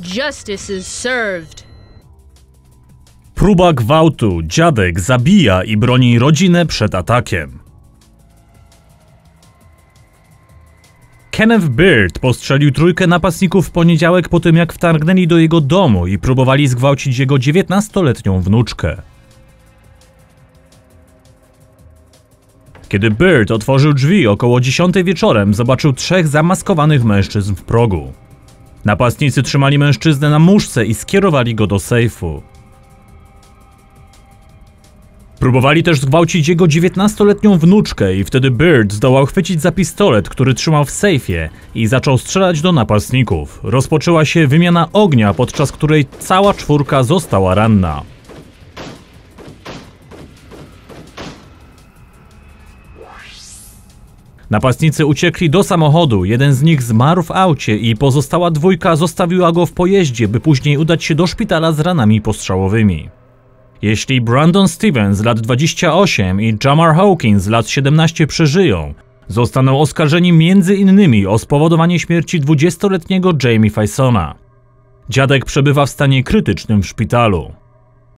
Justice is served. Próba gwałtu. Dziadek zabija i broni rodzinę przed atakiem. Kenneth Bird postrzelił trójkę napastników w poniedziałek po tym, jak wtargnęli do jego domu i próbowali zgwałcić jego 19-letnią wnuczkę. Kiedy Bird otworzył drzwi około 10 wieczorem, zobaczył trzech zamaskowanych mężczyzn w progu. Napastnicy trzymali mężczyznę na muszce i skierowali go do sejfu. Próbowali też zgwałcić jego 19-letnią wnuczkę i wtedy Bird zdołał chwycić za pistolet, który trzymał w sejfie i zaczął strzelać do napastników. Rozpoczęła się wymiana ognia, podczas której cała czwórka została ranna. Napastnicy uciekli do samochodu, jeden z nich zmarł w aucie i pozostała dwójka zostawiła go w pojeździe, by później udać się do szpitala z ranami postrzałowymi. Jeśli Brandon Stevens lat 28 i Jamar Hawkins lat 17 przeżyją, zostaną oskarżeni innymi o spowodowanie śmierci 20-letniego Jamie Fisona. Dziadek przebywa w stanie krytycznym w szpitalu.